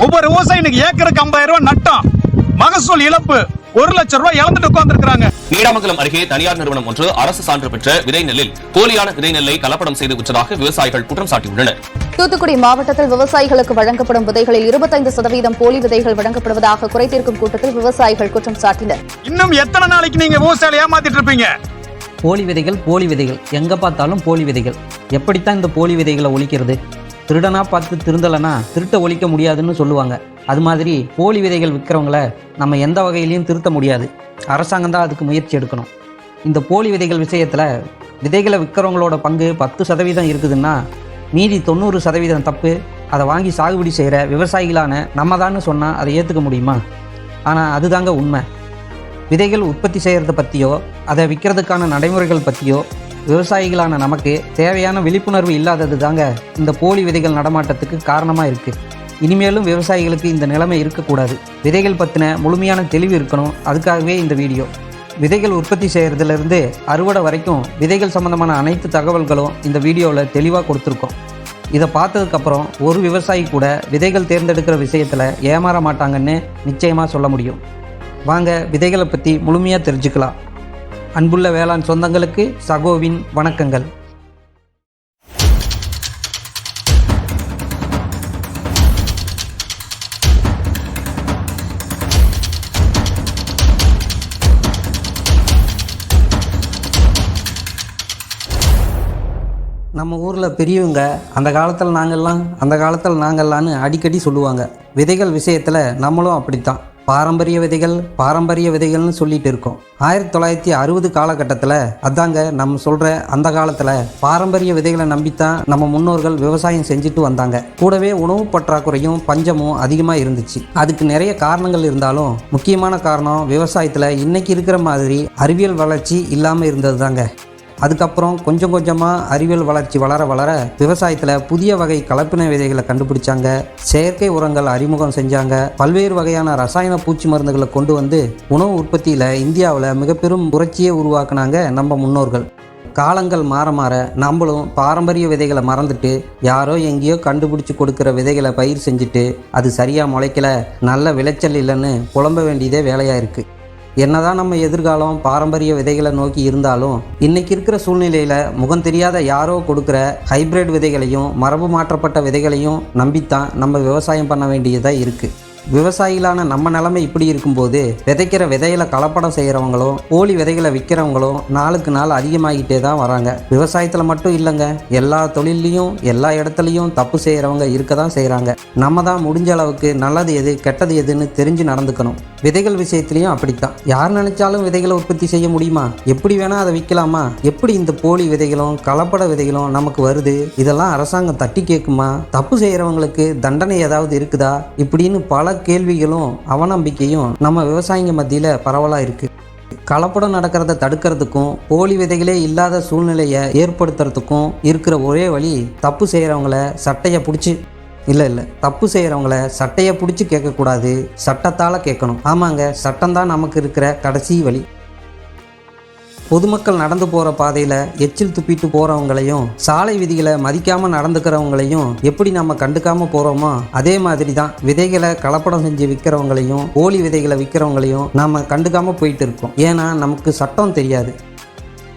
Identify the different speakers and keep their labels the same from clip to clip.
Speaker 1: ஒவ்வொரு விவசாயி இன்னைக்கு ஏக்கருக்கு ஐம்பதாயிரம் ரூபாய் நட்டம். மகசூல் இழப்பு. ஒரு லட்சம் ரூபாய் இழந்துட்டு உட்கார்ந்துருக்காங்க
Speaker 2: நீடாமங்கலம் அருகே தனியார் நிறுவனம் ஒன்று அரசு சான்று பெற்ற விதை நெல்லில் போலியான விதை நெல்லை கலப்படம் செய்து விற்றதாக விவசாயிகள் குற்றம் சாட்டியுள்ளனர்.
Speaker 3: தூத்துக்குடி மாவட்டத்தில் விவசாயிகளுக்கு வழங்கப்படும் விதைகளில் இருபத்தைந்து சதவீதம் போலி விதைகள் வழங்கப்படுவதாக குறைதீர்க்கும் கூட்டத்தில் விவசாயிகள் குற்றம் சாட்டினர்.
Speaker 1: இன்னும் எத்தனை நாளைக்கு நீங்க விவசாயிகளை ஏமாத்திட்டு இருப்பீங்க?
Speaker 4: போலி விதைகள் போலி விதைகள். எங்கே பார்த்தாலும் போலி விதைகள். எப்படித்தான் இந்த போலி விதைகளை ஒழிக்கிறது? திருடனா பார்த்து திருந்தலைனா திருட்ட ஒழிக்க முடியாதுன்னு சொல்லுவாங்க. அது மாதிரி போலி விதைகள் விற்கிறவங்கள நம்ம எந்த வகையிலையும் திருத்த முடியாது. அரசாங்கம் தான் அதுக்கு முயற்சி எடுக்கணும். இந்த போலி விதைகள் விஷயத்தில் விதைகளை விற்கிறவங்களோட பங்கு பத்து சதவீதம் இருக்குதுன்னா மீதி தொண்ணூறு சதவீதம் தப்பு. அதை வாங்கி சாகுபடி செய்கிற விவசாயிகளான நம்ம தான் சொன்னால் அதை ஏற்றுக்க முடியுமா? ஆனால் அதுதாங்க உண்மை. விதைகள் உற்பத்தி செய்கிறத பற்றியோ அதை விற்கிறதுக்கான நடைமுறைகள் பற்றியோ விவசாயிகளான நமக்கு தேவையான விழிப்புணர்வு இல்லாதது தாங்க இந்த போலி விதைகள் நடமாட்டத்துக்கு காரணமாக இருக்குது இனிமேலும் விவசாயிகளுக்கு இந்த நிலைமை இருக்கக்கூடாது. விதைகள் பற்றின முழுமையான தெளிவு இருக்கணும். அதுக்காகவே இந்த வீடியோ. விதைகள் உற்பத்தி செய்கிறதுலேருந்து அறுவடை வரைக்கும் விதைகள் சம்மந்தமான அனைத்து தகவல்களும் இந்த வீடியோவில் தெளிவாக கொடுத்துருக்கோம். இதை பார்த்ததுக்கப்புறம் ஒரு விவசாயி கூட விதைகள் தேர்ந்தெடுக்கிற விஷயத்தில் ஏமாற மாட்டாங்கன்னு நிச்சயமாக சொல்ல முடியும். வாங்க விதைகளை பற்றி முழுமையாக தெரிஞ்சுக்கலாம். அன்புள்ள வேளாண் சொந்தங்களுக்கு சகோவின் வணக்கங்கள். நம்ம ஊரில் பெரியவங்க அந்த காலத்தில் நாங்கள்லாம் அந்த காலத்தில் நாங்கள்லான்னு அடிக்கடி சொல்லுவாங்க. விதைகள் விஷயத்தில் நம்மளும் அப்படித்தான். பாரம்பரிய விதைகள் பாரம்பரிய விதைகள்னு சொல்லிட்டு இருக்கோம். ஆயிரத்தி தொள்ளாயிரத்தி அறுபது காலகட்டத்தில் அதாங்க நம்ம சொல்கிற அந்த காலத்தில் பாரம்பரிய விதைகளை நம்பித்தான் நம்ம முன்னோர்கள் விவசாயம் செஞ்சுட்டு வந்தாங்க. கூடவே உணவு பற்றாக்குறையும் பஞ்சமும் அதிகமாக இருந்துச்சு. அதுக்கு நிறைய காரணங்கள் இருந்தாலும் முக்கியமான காரணம் விவசாயத்தில் இன்னைக்கு இருக்கிற மாதிரி அறிவியல் வளர்ச்சி இல்லாமல் இருந்தது தாங்க அதுக்கப்புறம் கொஞ்சம் கொஞ்சமாக அறிவியல் வளர்ச்சி வளர வளர விவசாயத்தில் புதிய வகை கலப்பின விதைகளை கண்டுபிடிச்சாங்க. செயற்கை உரங்கள் அறிமுகம் செஞ்சாங்க. பல்வேறு வகையான ரசாயன பூச்சி மருந்துகளை கொண்டு வந்து உணவு உற்பத்தியில் இந்தியாவில் மிக பெரும் புரட்சியை உருவாக்குனாங்க நம்ம முன்னோர்கள். காலங்கள் மாற மாற நம்மளும் பாரம்பரிய விதைகளை மறந்துட்டு யாரோ எங்கேயோ கண்டுபிடிச்சி கொடுக்குற விதைகளை பயிர் செஞ்சுட்டு அது சரியாக முளைக்கல நல்ல விளைச்சல் இல்லைன்னு புலம்ப வேண்டியதே வேலையாக இருக்குது என்னதான் நம்ம எதிர்காலம் பாரம்பரிய விதைகளை நோக்கி இருந்தாலும் இன்னைக்கு இருக்கிற சூழ்நிலையில் முகம் தெரியாத யாரோ கொடுக்குற ஹைபிரிட் விதைகளையும் மரபு மாற்றப்பட்ட விதைகளையும் நம்பித்தான் நம்ம விவசாயம் பண்ண வேண்டியதாக இருக்குது விவசாயிகளான நம்ம நிலைமை இப்படி இருக்கும்போது விதைக்கிற விதையில கலப்படம் செய்கிறவங்களும் போலி விதைகளை விற்கிறவங்களும் நாளுக்கு நாள் அதிகமாகிட்டே தான் வராங்க. விவசாயத்தில் மட்டும் இல்லைங்க. எல்லா தொழில்லையும் எல்லா இடத்துலையும் தப்பு செய்கிறவங்க இருக்க தான் செய்கிறாங்க நம்ம தான் முடிஞ்ச அளவுக்கு நல்லது எது கெட்டது எதுன்னு தெரிஞ்சு நடந்துக்கணும். விதைகள் விஷயத்துலையும் அப்படித்தான். யார் நினைச்சாலும் விதைகளை உற்பத்தி செய்ய முடியுமா? எப்படி வேணால் அதை விற்கலாமா? எப்படி இந்த போலி விதைகளும் கலப்பட விதைகளும் நமக்கு வருது? இதெல்லாம் அரசாங்கம் தட்டி கேட்குமா? தப்பு செய்கிறவங்களுக்கு தண்டனை ஏதாவது இருக்குதா? இப்படின்னு பல கேள்விகளும் அவநம்பிக்கையும் நம்ம விவசாயிங்க மத்தியில் பரவலாக இருக்கு. கலப்படம் நடக்கிறத தடுக்கிறதுக்கும் போலி விதைகளே இல்லாத சூழ்நிலையை ஏற்படுத்துறதுக்கும் இருக்கிற ஒரே வழி தப்பு செய்கிறவங்கள சட்டையை பிடிச்சி இல்லை இல்லை தப்பு செய்கிறவங்கள சட்டையை பிடிச்சி கேட்கக்கூடாது சட்டத்தால் கேட்கணும். ஆமாங்க சட்டம்தான் நமக்கு இருக்கிற கடைசி வழி. பொதுமக்கள் நடந்து போகிற பாதையில் எச்சில் துப்பிட்டு போகிறவங்களையும் சாலை விதிகளை மதிக்காமல் நடந்துக்கிறவங்களையும் எப்படி நம்ம கண்டுக்காமல் போகிறோமோ அதே மாதிரி தான் விதைகளை கலப்படம் செஞ்சு விற்கிறவங்களையும் போலி விதைகளை விற்கிறவங்களையும் நாம் கண்டுக்காமல் போயிட்டு இருக்கோம். ஏன்னா நமக்கு சட்டம் தெரியாது.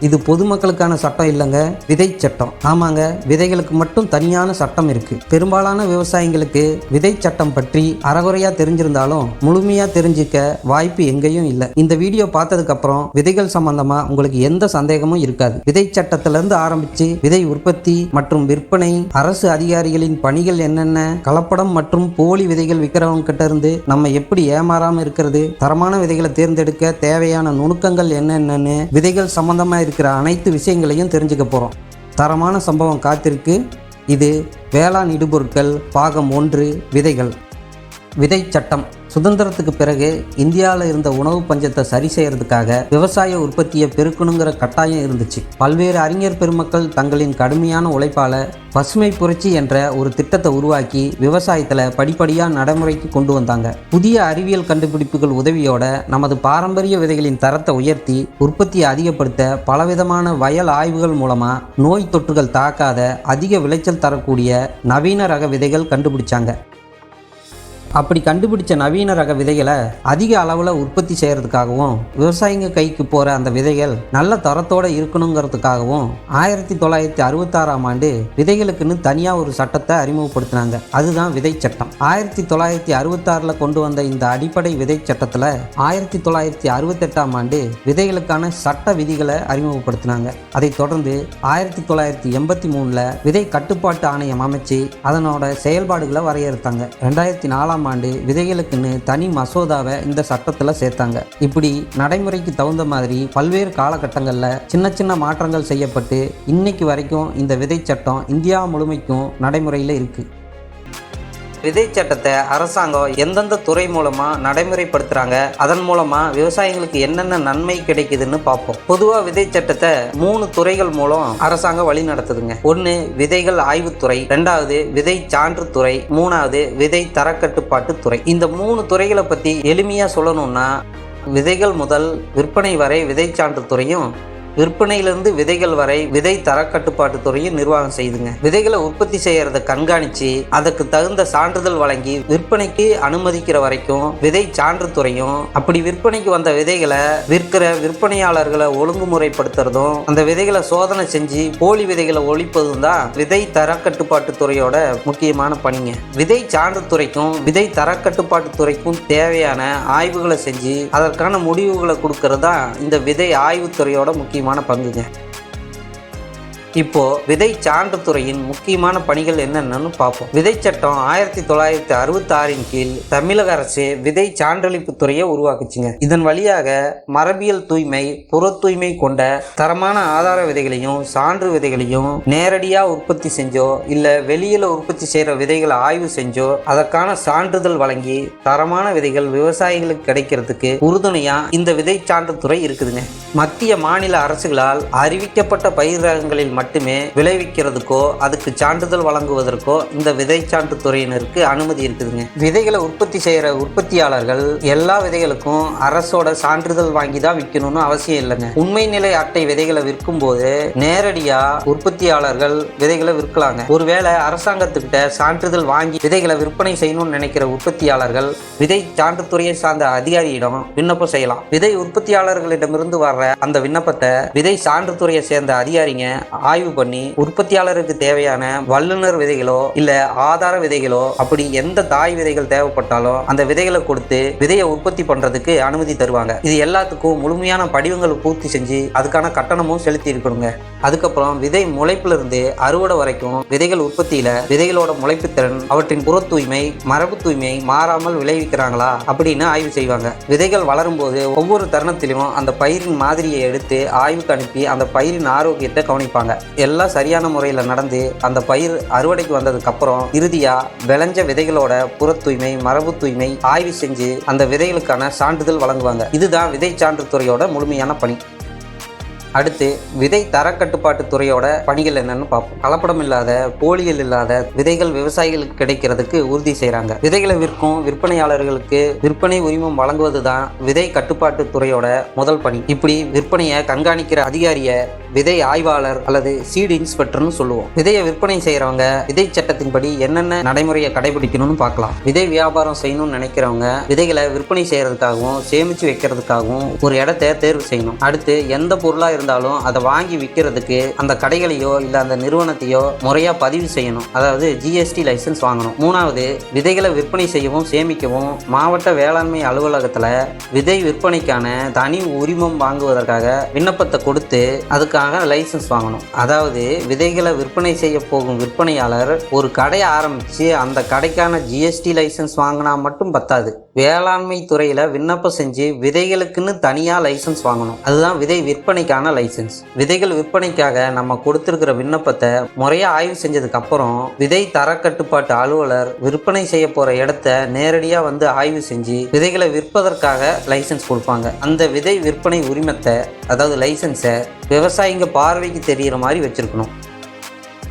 Speaker 4: இது பொதுமக்களுக்கான சட்டம் இல்லைங்க விதை சட்டம். ஆமாங்க விதைகளுக்கு மட்டும் தனியான சட்டம் இருக்கு. பெரும்பாலான விவசாயிங்களுக்கு விதை சட்டம் பற்றி அறகுறையா தெரிஞ்சிருந்தாலும் முழுமையா தெரிஞ்சுக்க வாய்ப்பு எங்கேயும் இல்லை. இந்த வீடியோ பார்த்ததுக்கு அப்புறம் விதைகள் சம்பந்தமா உங்களுக்கு எந்த சந்தேகமும் இருக்காது. விதை சட்டத்திலிருந்து ஆரம்பிச்சு விதை உற்பத்தி மற்றும் விற்பனை அரசு அதிகாரிகளின் பணிகள் என்னென்ன கலப்படம் மற்றும் போலி விதைகள் விற்கிறவங்க கிட்ட இருந்து நம்ம எப்படி ஏமாறாம இருக்கிறது தரமான விதைகளை தேர்ந்தெடுக்க தேவையான நுணுக்கங்கள் என்னென்னு விதைகள் சம்பந்தமா இருக்கிற அனைத்து விஷயங்களையும் தெரிஞ்சுக்க போகிறோம் தரமான சம்பவம் காத்திருக்கு. இது வேளாண் இடுபொருட்கள் பாகம் ஒன்று விதைகள். விதை சட்டம். சுதந்திரத்துக்கு பிறகு இந்தியாவில் இருந்த உணவு பஞ்சத்தை சரி செய்யறதுக்காக விவசாய உற்பத்தியை பெருக்கணுங்கிற கட்டாயம் இருந்துச்சு. பல்வேறு அறிஞர் பெருமக்கள் தங்களின் கடுமையான உழைப்பால பசுமை புரட்சி என்ற ஒரு திட்டத்தை உருவாக்கி விவசாயத்தில் படிப்படியாக நடைமுறைக்கு கொண்டு வந்தாங்க. புதிய அறிவியல் கண்டுபிடிப்புகள் உதவியோட நமது பாரம்பரிய விதைகளின் தரத்தை உயர்த்தி உற்பத்தியை அதிகப்படுத்த பலவிதமான வயல் ஆய்வுகள் மூலமாக நோய் தொற்றுகள் தாக்காத அதிக விளைச்சல் தரக்கூடிய நவீன ரக விதைகள் கண்டுபிடிச்சாங்க. அப்படி கண்டுபிடிச்ச நவீன ரக விதைகளை அதிக அளவில் உற்பத்தி செய்கிறதுக்காகவும் விவசாயிங்க கைக்கு போகிற அந்த விதைகள் நல்ல தரத்தோடு இருக்கணுங்கிறதுக்காகவும் ஆயிரத்தி தொள்ளாயிரத்தி அறுபத்தாறாம் ஆண்டு விதைகளுக்குன்னு தனியாக ஒரு சட்டத்தை அறிமுகப்படுத்தினாங்க. அதுதான் விதை சட்டம். ஆயிரத்தி தொள்ளாயிரத்தி அறுபத்தாறில் கொண்டு வந்த இந்த அடிப்படை விதை சட்டத்தில் ஆயிரத்தி தொள்ளாயிரத்தி அறுபத்தெட்டாம் ஆண்டு விதைகளுக்கான சட்ட விதிகளை அறிமுகப்படுத்தினாங்க. அதைத் தொடர்ந்து ஆயிரத்தி தொள்ளாயிரத்தி எண்பத்தி மூணில் விதை கட்டுப்பாட்டு ஆணையம் அமைச்சு அதனோட செயல்பாடுகளை வரையறுத்தாங்க. ரெண்டாயிரத்தி நாலாம் ஆண்டு விதைகளுக்குன்னு தனி மசோதாவை இந்த சட்டத்தில் சேர்த்தாங்க. இப்படி நடைமுறைக்கு தகுந்த மாதிரி பல்வேறு காலகட்டங்களில் சின்ன சின்ன மாற்றங்கள் செய்யப்பட்டு இன்னைக்கு வரைக்கும் இந்த விதை சட்டம் இந்தியா முழுமைக்கும் நடைமுறையில் இருக்குது விதை சட்டத்தை அரசாங்கம் எந்தெந்த துறை மூலமா நடைமுறைப்படுத்துறாங்க அதன் மூலமா விவசாயிகளுக்கு என்னென்ன நன்மை கிடைக்குதுன்னு பார்ப்போம். பொதுவா விதை சட்டத்தை மூணு துறைகள் மூலம் அரசாங்கம் வழி நடத்துதுங்க. ஒன்னு விதைகள் ஆய்வுத்துறை ரெண்டாவது விதை சான்று துறை. மூணாவது விதை தரக்கட்டுப்பாட்டு துறை. இந்த மூணு துறைகளை பத்தி எளிமையா சொல்லணும்னா விதைகள் முதல் விற்பனை வரை விதை சான்று துறையும் விற்பனையிலிருந்து விதைகள் வரை விதை தரக்கட்டுப்பாட்டு துறையும் நிர்வாகம் செய்துங்க. விதைகளை உற்பத்தி செய்யறத கண்காணிச்சு அதற்கு தகுந்த சான்றிதழ் வழங்கி விற்பனைக்கு அனுமதிக்கிற வரைக்கும் விதை சான்று துறையும் அப்படி விற்பனைக்கு வந்த விதைகளை விற்கிற விற்பனையாளர்களை ஒழுங்குமுறைப்படுத்துறதும் அந்த விதைகளை சோதனை செஞ்சு போலி விதைகளை ஒழிப்பதும் தான் விதை தரக்கட்டுப்பாட்டு துறையோட முக்கியமான பணிங்க. விதை சான்று துறைக்கும் விதை தரக்கட்டுப்பாட்டு துறைக்கும் தேவையான ஆய்வுகளை செஞ்சு அதற்கான முடிவுகளை கொடுக்கறது தான் இந்த விதை ஆய்வுத்துறையோட முக்கியமான பங்குங்க. இப்போ விதை சான்று துறையின் முக்கியமான பணிகள் என்னென்னு பார்ப்போம். விதை சட்டம் ஆயிரத்தி தொள்ளாயிரத்தி அறுபத்தி ஆறின் கீழ் தமிழக அரசு விதை சான்றளிப்பு துறையை உருவாக்குச்சுங்க. இதன் வழியாக மரபியல் தூய்மை புற தூய்மை கொண்ட தரமான ஆதார விதைகளையும் சான்று விதைகளையும் நேரடியாக உற்பத்தி செஞ்சோ இல்லை வெளியில் உற்பத்தி செய்கிற விதைகளை ஆய்வு செஞ்சோ அதற்கான சான்றிதழ் வழங்கி தரமான விதைகள் விவசாயிகளுக்கு கிடைக்கிறதுக்கு உறுதுணையா இந்த விதை சான்று துறை இருக்குதுங்க. மத்திய மாநில அரசுகளால் அறிவிக்கப்பட்ட பயிர் ரகங்களில் மட்டும் மட்டுமே விளைவிக்கிறதுக்கோ அதுக்கு சான்றிதழ் வழங்குவதற்கோ இந்த விதை சான்று துறையினருக்கு அனுமதி இருக்குதுங்க. விதைகளை உற்பத்தி செய்கிற உற்பத்தியாளர்கள் எல்லா விதைகளுக்கும் அரசோட சான்றிதழ் வாங்கி தான் விற்கணும்னு அவசியம் இல்லைங்க. உண்மை நிலை அட்டை விதைகளை விற்கும் போது நேரடியாக உற்பத்தியாளர்கள் விதைகளை விற்கலாங்க. ஒருவேளை அரசாங்கத்துக்கிட்ட சான்றிதழ் வாங்கி விதைகளை விற்பனை செய்யணும்னு நினைக்கிற உற்பத்தியாளர்கள் விதை சான்றுத்துறையை சார்ந்த அதிகாரியிடம் விண்ணப்பம் செய்யலாம். விதை உற்பத்தியாளர்களிடமிருந்து வர்ற அந்த விண்ணப்பத்தை விதை சான்றுத்துறையை சேர்ந்த அதிகாரிங்க ஆய்வு பண்ணி உற்பத்தியாளருக்கு தேவையான வல்லுநர் விதைகளோ இல்ல ஆதார விதைகளோ அப்படி எந்த தாய் விதைகள் தேவைப்பட்டாலும் அந்த விதைகளை கொடுத்து விதையை உற்பத்தி பண்றதுக்கு அனுமதி தருவாங்க. இது எல்லாத்துக்கும் முழுமையான படிவங்களை பூர்த்தி செஞ்சு அதுக்கான கட்டணமும் செலுத்தி இருக்கணுங்க. அதுக்கப்புறம் விதை முளைப்புல இருந்து அறுவடை வரைக்கும் விதைகள் உற்பத்தியில விதைகளோட முளைப்பு திறன் அவற்றின் புற தூய்மை மரபு தூய்மை மாறாமல் விளைவிக்கிறாங்களா அப்படின்னு ஆய்வு செய்வாங்க. விதைகள் வளரும் போது ஒவ்வொரு தருணத்திலும் அந்த பயிரின் மாதிரியை எடுத்து ஆய்வுக்கு அனுப்பி அந்த பயிரின் ஆரோக்கியத்தை கவனிப்பாங்க. எல்லாம் சரியான முறையில் நடந்து அந்த பயிர் அறுவடைக்கு வந்ததுக்கு அப்புறம் இறுதியா விளைஞ்ச விதைகளோட புற தூய்மை மரபு தூய்மை ஆய்வு செஞ்சு அந்த விதைகளுக்கான சான்றிதழ் வழங்குவாங்க. இதுதான் விதை சான்று துறையோட முழுமையான பணி. அடுத்து விதை தரக்கட்டுப்பாட்டு துறையோட பணிகள் என்னன்னு பார்ப்போம். கலப்படம் இல்லாத போலியல் இல்லாத விதைகள் விவசாயிகளுக்கு கிடைக்கிறதுக்கு உறுதி செய்கிறாங்க விதைகளை விற்கும் விற்பனையாளர்களுக்கு விற்பனை உரிமம் வழங்குவது தான் விதை கட்டுப்பாட்டு துறையோட முதல் பணி. இப்படி விற்பனையை கண்காணிக்கிற அதிகாரியை விதை ஆய்வாளர் அல்லது சீடு இன்ஸ்பெக்டர்னு சொல்லுவோம். விதையை விற்பனை செய்யறவங்க விதை சட்டத்தின்படி என்னென்ன நடைமுறையை கடைபிடிக்கணும்னு பார்க்கலாம். விதை வியாபாரம் செய்யணும்னு நினைக்கிறவங்க விதைகளை விற்பனை செய்யறதுக்காகவும் சேமிச்சு வைக்கிறதுக்காகவும் ஒரு இடத்தை தேர்வு செய்யணும். அடுத்து எந்த பொருளா இருந்தாலும் அதை வாங்கி விற்கிறதுக்கு அந்த கடைகளையோ இல்லை அந்த நிறுவனத்தையோ முறையா பதிவு செய்யணும். அதாவது ஜிஎஸ்டி லைசன்ஸ் வாங்கணும். மூணாவது விதைகளை விற்பனை செய்யவும் சேமிக்கவும் மாவட்ட வேளாண்மை அலுவலகத்தில் விதை விற்பனைக்கான தனி உரிமம் வாங்குவதற்காக விண்ணப்பத்தை கொடுத்து அதற்காக லைசன்ஸ் வாங்கணும். அதாவது விதைகளை விற்பனை செய்ய போகும் விற்பனையாளர் ஒரு கடையை ஆரம்பித்து அந்த கடைக்கான ஜிஎஸ்டி லைசன்ஸ் வாங்கினா மட்டும் பத்தாது. வேளாண்மை துறையில விண்ணப்பம் செஞ்சு விதைகளுக்குன்னு தனியா லைசன்ஸ் வாங்கணும். அதுதான் விதை விற்பனைக்கான லைசன்ஸ் விதைகள் விற்பனைக்காக நம்ம கொடுத்துருக்கிற விண்ணப்பத்தை முறையா ஆய்வு செஞ்சதுக்கு அப்புறம் விதை தரக்கட்டுப்பாட்டு அலுவலர் விற்பனை செய்ய போற இடத்த நேரடியா வந்து ஆய்வு செஞ்சு விதைகளை விற்பதற்காக லைசன்ஸ் கொடுப்பாங்க. அந்த விதை விற்பனை உரிமத்தை அதாவது லைசன்ஸை விவசாயிங்க பார்வைக்கு தெரிகிற மாதிரி வச்சிருக்கணும்.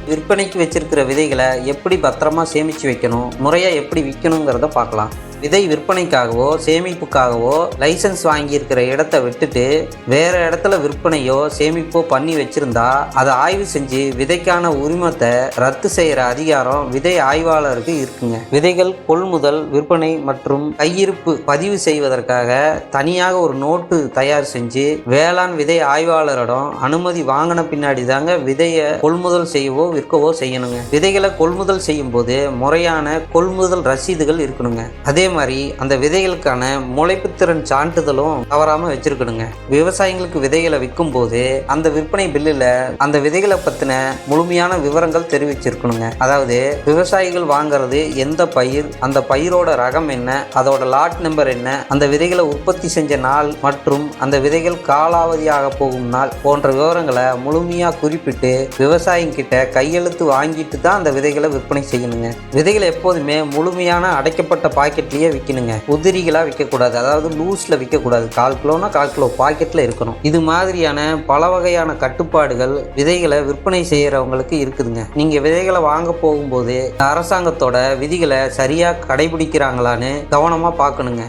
Speaker 4: விற்பனைக்கு வச்சிருக்கிற விதைகளை எப்படி பத்திரமா சேமித்து வைக்கணும் முறையாக எப்படி விற்கணுங்கிறத பார்க்கலாம். விதை விற்பனைக்காகவோ சேமிப்புக்காகவோ லைசன்ஸ் வாங்கியிருக்கிற இடத்த விட்டுட்டு வேறு இடத்துல விற்பனையோ சேமிப்போ பண்ணி வச்சுருந்தா அதை ஆய்வு செஞ்சு விதைக்கான உரிமத்தை ரத்து செய்கிற அதிகாரம் விதை ஆய்வாளருக்கு இருக்குங்க. விதைகள் கொள்முதல் விற்பனை மற்றும் கையிருப்பு பதிவு செய்வதற்காக தனியாக ஒரு நோட்டு தயார் செஞ்சு வேளாண் விதை ஆய்வாளரிடம் அனுமதி வாங்கின பின்னாடி தாங்க விதையை கொள்முதல் செய்யவோ விற்கவோ செய்யணுங்க. விதைகளை கொள்முதல் செய்யும் போது முறையான கொள்முதல் ரசீதுகள் இருக்கணுங்க. அதே மாதிரி அந்த விதைகளுக்கான முளைப்புத்திறன் சான்றிதழும் தவறாம வச்சிருக்கணுங்க. விவசாயிகளுக்கு விதைகளை விற்கும் போது அந்த விற்பனை பில்லுல அந்த விதைகளை பத்தின முழுமையான விவரங்கள் தெரிவிச்சிருக்கணுங்க. அதாவது விவசாயிகள் வாங்குறது எந்த பயிர் அந்த பயிரோட ரகம் என்ன அதோட லாட் நம்பர் என்ன அந்த விதைகளை உற்பத்தி செஞ்ச நாள் மற்றும் அந்த விதைகள் காலாவதியாக போகும் நாள் போன்ற விவரங்களை முழுமையாக குறிப்பிட்டு விவசாயிங்கிட்ட கையெழுத்து வாங்கிட்டு தான் அந்த விதைகளை விற்பனை செய்யணுங்க. விதைகளை எப்போதுமே முழுமையான அடைக்கப்பட்ட பாக்கெட்லயே விற்கணுங்க உதிரிகளாக விற்கக்கூடாது அதாவது லூஸில் விற்கக்கூடாது கால் கிலோனா கால் கிலோ பாக்கெட்டில் இருக்கணும். இது மாதிரியான பல வகையான கட்டுப்பாடுகள் விதைகளை விற்பனை செய்கிறவங்களுக்கு இருக்குதுங்க. நீங்கள் விதைகளை வாங்க போகும்போது அரசாங்கத்தோட விதிகளை சரியாக கடைபிடிக்கிறாங்களான்னு கவனமாக பார்க்கணுங்க.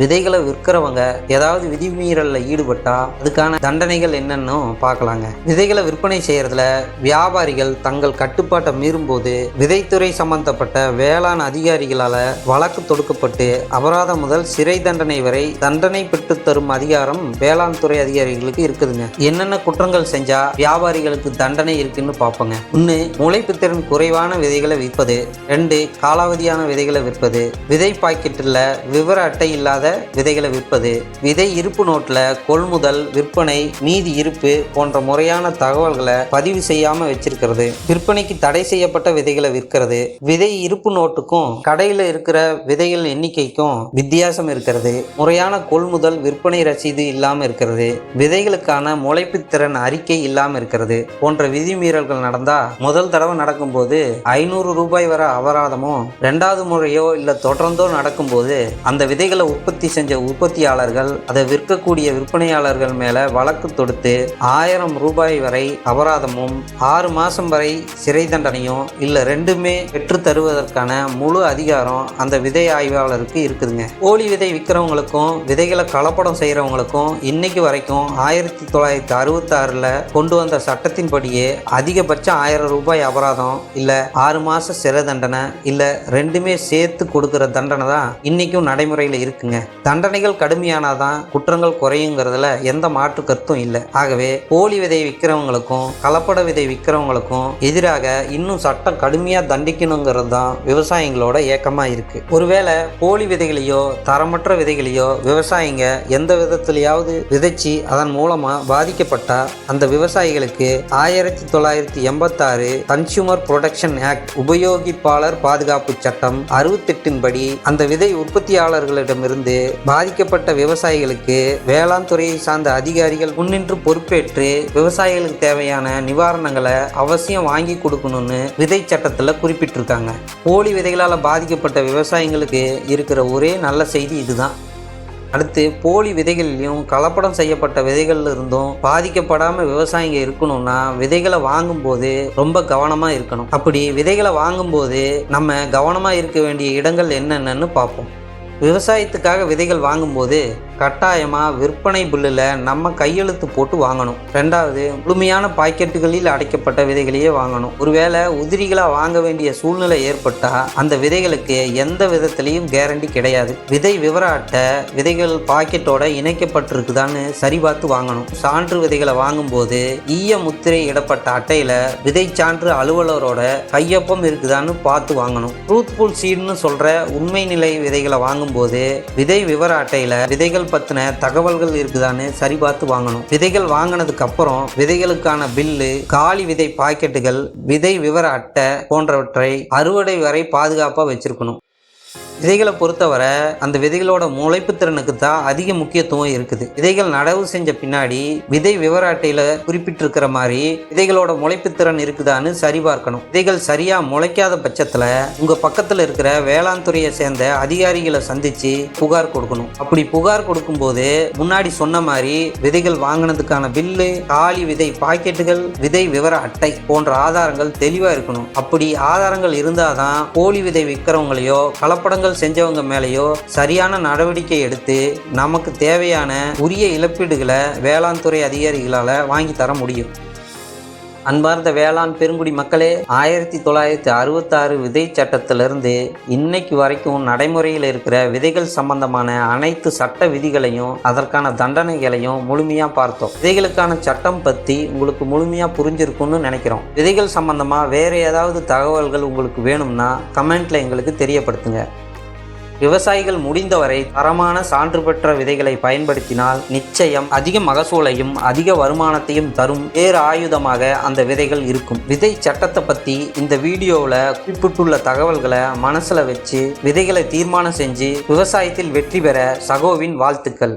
Speaker 4: விதைகளை விற்கிறவங்க ஏதாவது விதிமீறலில் ஈடுபட்டா அதுக்கான தண்டனைகள் என்னன்னு பார்க்கலாங்க. விதைகளை விற்பனை செய்யறதுல வியாபாரிகள் தங்கள் கட்டுப்பாட்டை மீறும்போது விதைத்துறை சம்பந்தப்பட்ட வேளாண் அதிகாரிகளால வழக்கு தொடுக்கப்பட்டு அபராதம் முதல் சிறை தண்டனை வரை தண்டனை பெற்று தரும் அதிகாரம் வேளாண் துறை அதிகாரிகளுக்கு இருக்குதுங்க. என்னென்ன குற்றங்கள் செஞ்சா வியாபாரிகளுக்கு தண்டனை இருக்குன்னு பார்ப்போங்க. ஒன்று முளைப்புத்திறன் குறைவான விதைகளை விற்பது. ரெண்டு காலாவதியான விதைகளை விற்பது. விதை பாக்கெட்டில் விவர அட்டை இல்லாத விதைகளை விற்பது விதை இருப்பு நோட்டில் கொள்முதல் விற்பனை மீதி இருப்பு போன்ற முறையான தகவல்களை பதிவு செய்யாம வச்சிருக்கிறது. விற்பனைக்கு தடை செய்யப்பட்ட விதைகளை விற்கிறது. விதை இருப்பு நோட்டுக்கும் கடையில் இருக்கிற விதைகள் எண்ணிக்கைக்கும் வித்தியாசம் இருக்கிறது. முறையான கொள்முதல் விற்பனை ரசீது இல்லாமல் இருக்கிறது. விதைகளுக்கான முளைப்பு திறன் அறிக்கை இல்லாமல் இருக்கிறது. போன்ற விதிமீறல்கள் நடந்தா முதல் தடவை நடக்கும்போது ஐநூறு ரூபாய் வர அபராதமும் ரெண்டாவது முறையோ இல்ல தொடர்ந்தோ நடக்கும்போது அந்த விதைகளை உற்பத்தி செஞ்ச உற்பத்தியாளர்கள் அதை விற்கக்கூடிய விற்பனையாளர்கள் மேல வழக்கு தொடுத்து ஆயிரம் ரூபாய் வரை அபராதமும் ஆறு மாசம் வரை சிறை தண்டனையும் இல்ல ரெண்டுமே பெற்று தருவதற்கான முழு அதிகாரம் அந்த விதை ஆய்வாளருக்கு இருக்குதுங்க. போலி விதை விற்கிறவங்களுக்கும் விதைகளை கலப்படம் செய்யறவங்களுக்கும் இன்னைக்கு வரைக்கும் ஆயிரத்தி தொள்ளாயிரத்தி அறுபத்தாறில் கொண்டு வந்த சட்டத்தின்படியே அதிகபட்சம் ஆயிரம் ரூபாய் அபராதம் இல்ல ஆறு மாச சிறை தண்டனை இல்ல ரெண்டுமே சேர்த்து கொடுக்கிற தண்டனை தான் இன்னைக்கும் நடைமுறையில் இருக்குங்க. தண்டனைகள் கடுமையானாதான் குற்றங்கள் குறையுங்கிறதுல எந்த மாற்று கருத்தும் இல்லை. ஆகவே போலி விதை விற்கிறவங்களுக்கும் கலப்பட விதை விற்கிறவங்களுக்கும் எதிராக இன்னும் சட்டம் கடுமையா தண்டிக்கணுங்கிறது தான் விவசாயிகளோட ஏக்கமா இருக்கு. ஒருவேளை போலி விதைகளையோ தரமற்ற விதைகளையோ விவசாயிங்க எந்த விதத்திலையாவது விதைச்சு அதன் மூலமா பாதிக்கப்பட்டா அந்த விவசாயிகளுக்கு ஆயிரத்தி தொள்ளாயிரத்தி எண்பத்தாறு கன்சியூமர் ப்ரொடெக்ஷன் ஆக்ட் உபயோகிப்பாளர் பாதுகாப்பு சட்டம் அறுபத்தெட்டின் படி அந்த விதை உற்பத்தியாளர்களிடமிருந்து பாதிக்கப்பட்ட விவசாயிகளுக்கு வேளாண் துறையை சார்ந்த அதிகாரிகள் முன்னின்று பொறுப்பேற்று விவசாயிகளுக்கு தேவையான நிவாரணங்களை அவசியம் வாங்கி கொடுக்கணும்னு விதை சட்டத்தில் குறிப்பிட்டிருக்காங்க. போலி விதைகளால் பாதிக்கப்பட்ட விவசாயிங்களுக்கு இருக்கிற ஒரே நல்ல செய்தி இதுதான். அடுத்து போலி விதைகள்லையும் கலப்படம் செய்யப்பட்ட விதைகள்ல இருந்தும் பாதிக்கப்படாமல் விவசாயிங்க இருக்கணும்னா விதைகளை வாங்கும்போது ரொம்ப கவனமாக இருக்கணும். அப்படி விதைகளை வாங்கும்போது நம்ம கவனமாக இருக்க வேண்டிய இடங்கள் என்னென்னன்னு பார்ப்போம். விவசாயத்துக்காக விதைகள் வாங்கும்போது கட்டாயமாக விற்பனை பில்லில் நம்ம கையெழுத்து போட்டு வாங்கணும். ரெண்டாவது முழுமையான பாக்கெட்டுகளில் அடைக்கப்பட்ட விதைகளையே வாங்கணும். ஒருவேளை உதிரிகளாக வாங்க வேண்டிய சூழ்நிலை ஏற்பட்டால் அந்த விதைகளுக்கு எந்த விதத்திலையும் கேரண்டி கிடையாது. விதை விவர அட்டை விதைகள் பாக்கெட்டோட இணைக்கப்பட்டிருக்குதான்னு சரி பார்த்து வாங்கணும். சான்று விதைகளை வாங்கும்போது ஈய முத்திரை இடப்பட்ட அட்டையில் விதை சான்று அலுவலரோட கையொப்பம் இருக்குதான்னு பார்த்து வாங்கணும். ட்ரூத்ஃபுல் சீட்னு சொல்கிற உண்மை நிலை விதைகளை வாங்கும்போது விதை விவர அட்டையில் விதைகள் பற்றின தகவல்கள் இருக்குதான்னு சரி பார்த்து வாங்கணும். விதைகள் வாங்கினதுக்கு அப்புறம் விதைகளுக்கான பில்லு காலி விதை பாக்கெட்டுகள் விதை விவர அட்டை போன்றவற்றை அறுவடை வரை பாதுகாப்பாக வச்சிருக்கணும். விதைகளை பொறுத்தவரை அந்த விதைகளோட முளைப்பு திறனுக்கு தான் அதிக முக்கியத்துவம் இருக்குது. விதைகள் நடவு செஞ்ச பின்னாடி விதை விவர அட்டையில குறிப்பிட்டிருக்கிற மாதிரி விதைகளோட முளைப்பு திறன் இருக்குதான்னு சரிபார்க்கணும். விதைகள் சரியா முளைக்காத பட்சத்துல உங்க பக்கத்துல இருக்கிற வேளாண் துறையை சேர்ந்த அதிகாரிகளை சந்திச்சு புகார் கொடுக்கணும். அப்படி புகார் கொடுக்கும்போது முன்னாடி சொன்ன மாதிரி விதைகள் வாங்கினதுக்கான பில்லு காலி விதை பாக்கெட்டுகள் விதை விவர அட்டை போன்ற ஆதாரங்கள் தெளிவா இருக்கணும். அப்படி ஆதாரங்கள் இருந்தாதான் போலி விதை விற்கிறவங்களையோ கலப்படங்கள் செஞ்சவங்க மேலேயோ சரியான நடவடிக்கை எடுத்து நமக்கு தேவையான உரிய இழப்பீடுகளை வேளாண் துறை அதிகாரிகளால் வாங்கி தர முடியும். அன்பார்ந்த வேளாண் பெருங்குடி மக்களே ஆயிரத்தி தொள்ளாயிரத்தி அறுபத்தாறு விதை சட்டத்திலிருந்து இன்னைக்கு வரைக்கும் நடைமுறையில் இருக்கிற விதைகள் சம்பந்தமான அனைத்து சட்ட விதிகளையும் அதற்கான தண்டனைகளையும் முழுமையாக பார்த்தோம். விதைகளுக்கான சட்டம் பற்றி உங்களுக்கு முழுமையாக புரிஞ்சிருக்கும்னு நினைக்கிறோம். விதைகள் சம்பந்தமாக வேறு ஏதாவது தகவல்கள் உங்களுக்கு வேணும்னா கமெண்ட்டில் எங்களுக்கு தெரியப்படுத்துங்க. விவசாயிகள் முடிந்தவரை தரமான சான்று பெற்ற விதைகளை பயன்படுத்தினால் நிச்சயம் அதிக மகசூலையும் அதிக வருமானத்தையும் தரும் வேறு ஆயுதமாக அந்த விதைகள் இருக்கும். விதை சட்டத்தை பற்றி இந்த வீடியோவில் குறிப்பிட்டுள்ள தகவல்களை மனசில் வச்சு விதைகளை தீர்மானம் செஞ்சு விவசாயத்தில் வெற்றி பெற சகோவின் வாழ்த்துக்கள்.